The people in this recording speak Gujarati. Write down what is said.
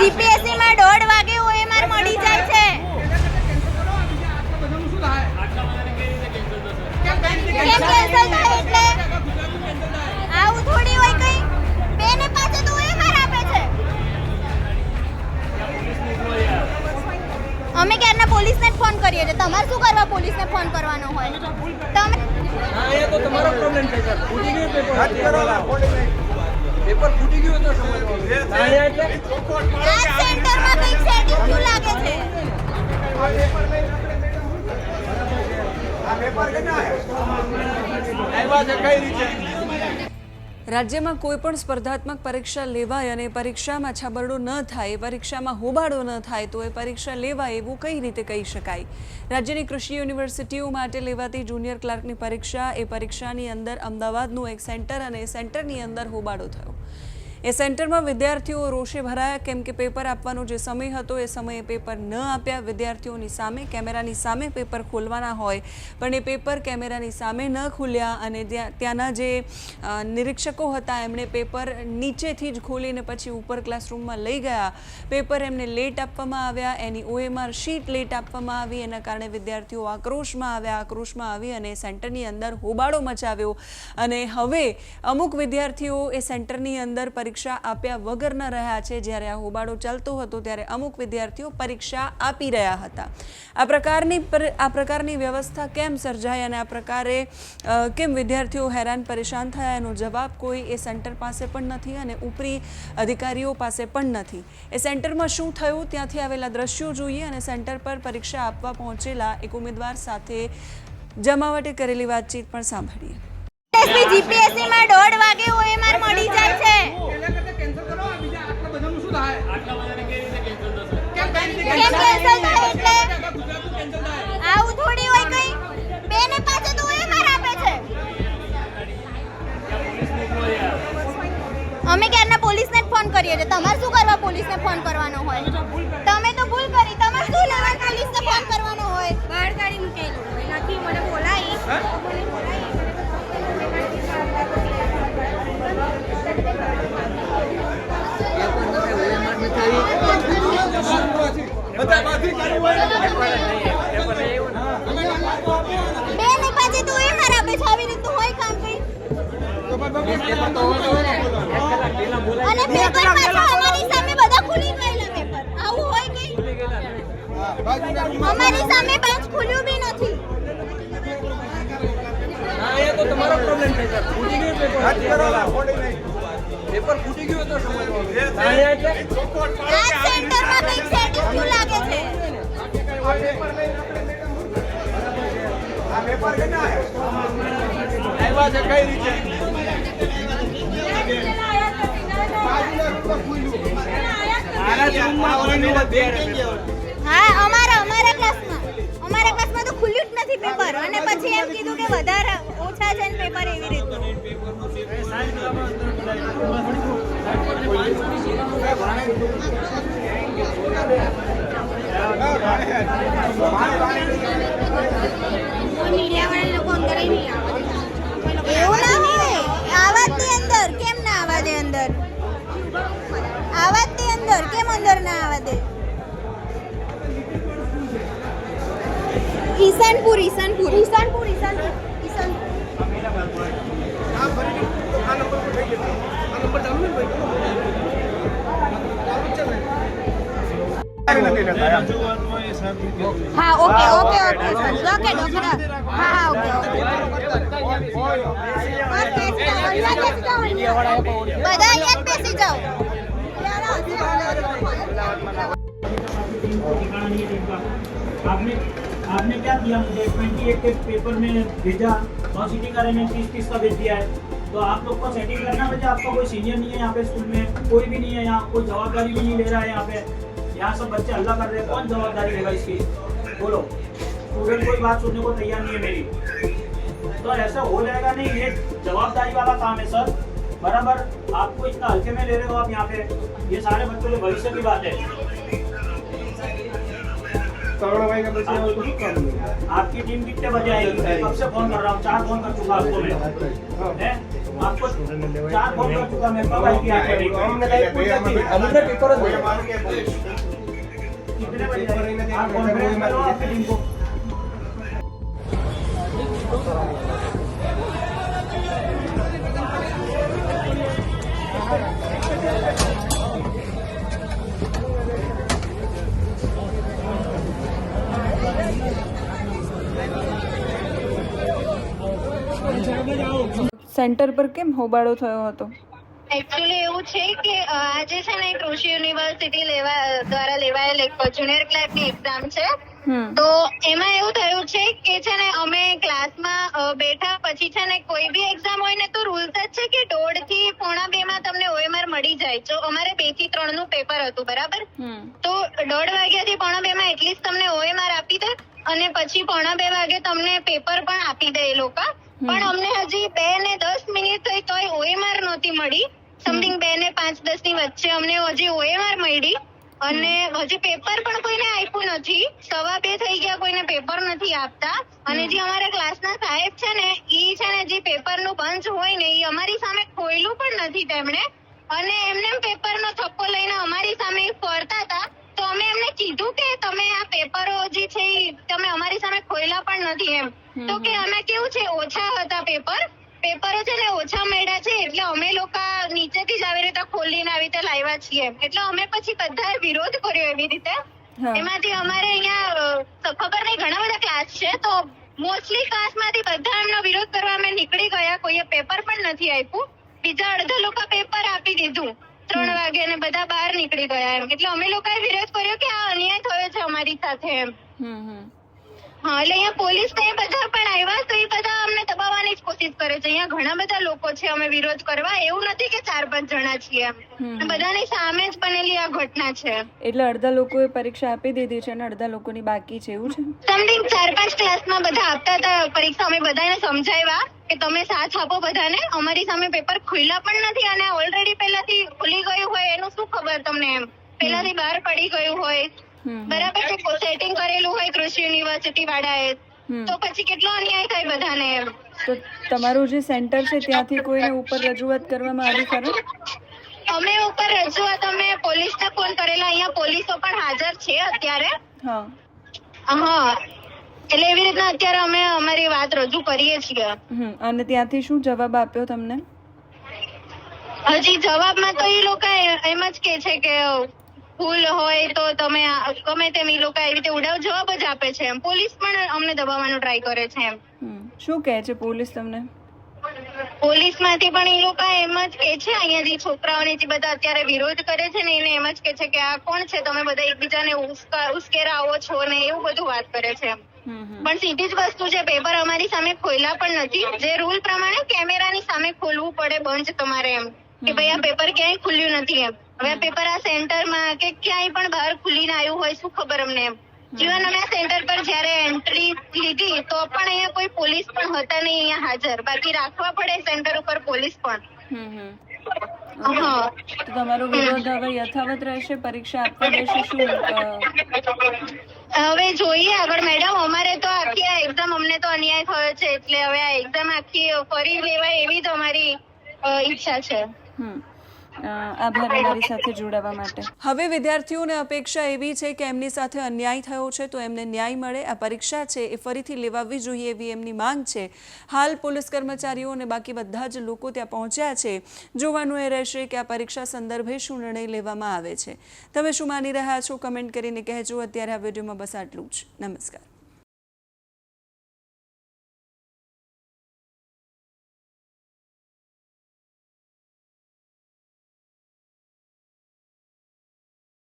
જીપીએસસી માં દોઢ વાગે ઓએમઆર મળી જાય છે. કેમ કેન્સલ થાય એટલે? આવું થોડી હોય કઈ? બે ને પાંચે તો ઓએમઆર આપે છે. અમે ક્યારના પોલીસને જ ફોન કરીએ છીએ. તમારે શું કરવા પોલીસને ફોન કરવાનો હોય? તમે હા એ તો તમારો પ્રોબ્લેમ છે સર. ફૂટી ગયો પેપર પેપર ફૂટી ગયું તો સમજવાનું હા એટલે આ સેન્ટરમાં કંઈક સેટિંગ શું લાગે છે? આવ્યા છે કઈ રીતે? રાજ્યમાં કોઈ પણ સ્પર્ધાત્મક પરીક્ષા લેવાય અને પરીક્ષામાં છબરડો ન થાય, પરીક્ષામાં હોબાળો ન થાય, તો એ પરીક્ષા લેવાય એવું કઈ રીતે કહી શકાય? રાજ્યની કૃષિ યુનિવર્સિટીઓ માટે લેવાતી જુનિયર ક્લાર્કની પરીક્ષા, એ પરીક્ષાની અંદર અમદાવાદનું એક સેન્ટર અને સેન્ટરની અંદર હોબાળો થયો. એ સેન્ટરમાં વિદ્યાર્થીઓ રોષે ભરાયા. કેમ કે પેપર આપવાનો જે સમય હતો, એ સમયે પેપર ન આપ્યા. વિદ્યાર્થીઓની સામે, કેમેરાની સામે પેપર ખોલવાના હોય. પણ એ પેપર કેમેરાની સામે ન ખુલ્યા અને ત્યાં, ત્યાંના જે નિરીક્ષકો હતા, એમણે પેપર નીચેથી જ ખોલીને પછી ઉપર ક્લાસરૂમમાં લઈ ગયા. પેપર એમને લેટ આપવામાં આવ્યા. એની ઓએમઆર શીટ લેટ આપવામાં આવી. એના કારણે વિદ્યાર્થીઓ આક્રોશમાં આવ્યા. આક્રોશમાં આવી અને સેન્ટરની અંદર હોબાળો મચાવ્યો. અને હવે અમુક વિદ્યાર્થીઓ એ સેન્ટરની અંદર પરીક્ષા આપ્યા વગરના રહ્યા છે. જ્યારે આ હોબાળો ચાલતો હતો ત્યારે અમુક વિદ્યાર્થીઓ પરીક્ષા આપી રહ્યા હતા. આ પ્રકારની પર- આ પ્રકારની વ્યવસ્થા કેમ સર્જાઈ અને આ પ્રકારે કેમ વિદ્યાર્થીઓ હેરાન પરેશાન થયા? એનો જવાબ કોઈ એ સેન્ટર પાસે પણ નથી અને ઉપરી અધિકારીઓ પાસે પણ નથી. એ સેન્ટરમાં શું થયું? ત્યાંથી આવેલા દ્રશ્યો જોઈએ અને સેન્ટર પર પરીક્ષા આપવા પહોંચેલા એક ઉમેદવાર સાથે જમાવટે કરેલી વાતચીત પણ સાંભળીએ. જીપીએસસી માં દોઢ વાગે ઓએમઆર મળી જાય છે. કેમ કેન્સલ થાય એટલે આવું થોડી હોય કઈ બે ને પાંચે તો ઓએમઆર આપે છે અમે ક્યારના પોલીસને ફોન કરીએ છીએ. તમારે શું કરવા પોલીસને ફોન કરવાનો હોય? બે પેપર બી નથી ફૂટી ગયું પેપર પેપર આ સેન્ટરમાં કઈ સેટિંગ લાગે છે? આવ્યા હા, અમારા અમારા અમારા ક્લાસમાં તો ખુલ્યું જ નથી પેપર અને પછી એમ કીધું કે વધારે ઓછા છે ને પેપર એવી રીતનું એવું ના હોય આવાજની અંદર કેમ ના આવા દે અંદર આવાજની અંદર કેમ અંદર ના આવવા દે ઈશાનપુર ઈશાનપુર ઈશાનપુર ઈશાનપુર ઈશાનપુર. હા okay okay okay sir okay doctor હા હા ઓકે ઓકે બધા અહીંયા જ બેસી જાઓ आपने आपने क्या किया मुझे ट्वेंटी एट के पेपर में भेजा और सिटी का मैंने तीस तीस का भेज दिया है तो आप लोग को सेटिंग करना बचा आपका कोई सीनियर नहीं है यहाँ पे स्कूल में कोई भी नहीं है यहाँ कोई जवाबदारी भी नहीं ले रहा है यहाँ पे यहाँ सब बच्चे हल्ला कर रहे हैं कौन जवाबदारी लेगा इसकी? बोलो। स्टूडेंट कोई बात सुनने को तैयार नहीं है मेरी। तो ऐसा हो जाएगा नहीं ये जवाबदारी वाला काम है सर। बराबर आपको इतना हल्के में ले रहे हो आप यहाँ पे। ये सारे बच्चों के भविष्य की बात है। आपकी टीम कितने बजे आएगी? कब से फ़ोन कर रहा हूँ? चार फ़ोन कर चुका आपको मैं। आपको चार फ़ोन कर चुका मैं। कब आएगी आपकी टीम સેન્ટર પર કેમ હોબાળો થયો હતો? એકચ્યુઅલી એવું છે કે આજે છે ને કૃષિ યુનિવર્સિટી લેવા દ્વારા લેવાયેલ એક જુનિયર ક્લાર્કની એક્ઝામ છે. તો એમાં એવું થયું છે કે છે ને અમે ક્લાસમાં બેઠા પછી છે ને કોઈ બી એક્ઝામ હોય ને તો રૂલ્સ જ છે કે દોઢથી પોણા બે માં તમને ઓએમઆર મળી જાય. જો અમારે બેથી ત્રણનું પેપર હતું બરાબર? તો દોઢ વાગ્યા થી પોણા બે માં એટલીસ્ટ તમને ઓએમઆર આપી દે અને પછી પોણા બે વાગે તમને પેપર પણ આપી દે એ લોકો. પણ અમને હજી બે ને દસ મિનિટ થઈ તોય ઓએમઆર મળી. સમથિંગ બે ને પાંચ દસની વચ્ચે અમને હજી ઓએમઆર મળી. અને હજી પેપર પણ કોઈને આપ્યું નથી. સવા બે થઈ ગયા કોઈને પેપર નથી આપતા. અને જે અમારા ક્લાસના સાહેબ છે ને એ છે ને જે પેપરનું બંચ હોય ને એ અમારી સામે ખોયલું પણ નથી તેમણે. અને એમને પેપરનો થપ્પો લઈને અમારી સામે ફરતા હતા. તો અમે એમને કીધું કે તમે આ પેપરો જે છે એ તમે અમારી સામે ખોયલા પણ નથી એમ. તો કે અમે કેવું છે? ઓછા હતા પેપર. પેપરો છે ને ઓછા મળ્યા છે એટલે અમે લોકો નીચેથી જ આવી રીતે ખોલીને આવી રીતે લાવ્યા છીએ. એટલે અમે પછી બધાએ વિરોધ કર્યો એવી રીતે. એમાંથી અમારે અહીંયા ખબર નહીં ઘણા બધા ક્લાસ છે તો મોસ્ટલી ક્લાસમાંથી બધા એમનો વિરોધ કરવા અમે નીકળી ગયા કોઈએ પેપર પણ નથી આપ્યું. બીજા અડધા લોકો પેપર આપી દીધું ત્રણ વાગે અને બધા બહાર નીકળી ગયા એમ. એટલે અમે લોકોએ વિરોધ કર્યો કે આ અન્યાય થયો છે અમારી સાથે એમ. હમ હમ. હા એટલે અહીંયા પોલીસ ને બધા પણ આવ્યા તો એ બધા અમને દબાવવાની જ કોશિશ કરે છે. અહીંયા ઘણા બધા લોકો છે અમે વિરોધ કરવા. એવું નથી કે ચાર પાંચ જણા છીએ. બધાની સામે જ બનેલી આ ઘટના છે. એટલે અડધા લોકોએ પરીક્ષા આપી દીધી છે અને અડધા લોકોની બાકી છે એવું છે? સમથિંગ ચાર પાંચ ક્લાસમાં બધા આપતા હતા પરીક્ષા. અમે બધાને સમજાવ્યા કે તમે સાથ આપો બધાને. અમારી સામે પેપર ખુલ્લા પણ નથી અને ઓલરેડી પહેલાથી ખુલી ગયું હોય એનું શું ખબર તમને એમ? પહેલાથી બહાર પડી ગયું હોય. બરાબર છે સેટિંગ કરેલું હોય કૃષિ યુનિવર્સિટી વાળાએ. તો પછી કેટલો અન્યાય થાય બધાને તો તમારું જે સેન્ટર છે ત્યાંથી કોઈને ઉપર રજૂઆત કરવામાં આવી ખરું? અમે ઉપર રજૂઆત અમે પોલીસને ફોન કરેલા અહીંયા પોલીસો પણ હાજર છે અત્યારે. હા. હા. એટલે એવી રીતના અત્યારે અમે અમારી વાત રજૂ કરીએ છીએ. અને ત્યાંથી શું જવાબ આપ્યો તમને? હજી જવાબમાં તો એ લોકો એમ જ કે છે કે ભૂલ હોય તો તમે ગમે તેમ એ લોકો એવી રીતે ઉડાવ જવાબ જ આપે છે એમ. પોલીસ પણ અમને દબાવવાનો ટ્રાય કરે છે એમ. શું કહે છે પોલીસ તમને? પોલીસમાંથી પણ એ લોકો એમ જ કે છે અહીંયા જે છોકરાઓને જે બધા અત્યારે વિરોધ કરે છે ને એને એમ જ કે છે કે આ કોણ છે? તમે બધા એકબીજાને ઉશ્કા- ઉશ્કેરાવો છો ને એવું બધું વાત કરે છે પણ સીધી જ વસ્તુ છે પેપર અમારી સામે ખોલ્યા પણ નથી. જે રૂલ પ્રમાણે કેમેરાની સામે ખોલવું પડે બંધ તમારે એમ. કે ભાઈ આ પેપર ક્યાંય ખુલ્યું નથી એમ. હવે આ પેપર આ સેન્ટરમાં કે ક્યાંય પણ બહાર ખુલીને આવ્યું હોય શું ખબર અમને એમ. જીવન અમે સેન્ટર પર જયારે એન્ટ્રી લીધી તો પણ અહીંયા કોઈ પોલીસ પણ હતા નહીં અહીંયા હાજર. બાકી રાખવા પડે સેન્ટર ઉપર પોલીસ પણ. તમારો વિરોધ હવે યથાવત રહેશે? પરીક્ષા આપવા દેશે શું? હવે જોઈએ આગળ મેડમ અમારે તો આખી આ એક્ઝામ અમને તો અન્યાય થયો છે. એટલે હવે આ એક્ઝામ આખી ફરી લેવાય એવી તો અમારી ઈચ્છા છે. હમ. આભાર અમારી સાથે જોડાવા માટે. હવે વિદ્યાર્થીઓને અપેક્ષા એવી છે કે એમની સાથે અન્યાય થયો છે તો એમને ન્યાય મળે. આ પરીક્ષા છે એ ફરીથી લેવાવી જોઈએ એવી એમની માંગ છે. હાલ પોલીસ કર્મચારીઓ અને બાકી બધા જ લોકો ત્યાં પહોંચ્યા છે. જોવાનું એ રહેશે કે આ પરીક્ષા સંદર્ભે શું નિર્ણય લેવામાં આવે છે. તમે શું માની રહ્યા છો? કમેન્ટ કરીને કહેજો. અત્યારે આ વિડીયોમાં બસ આટલું જ. નમસ્કાર.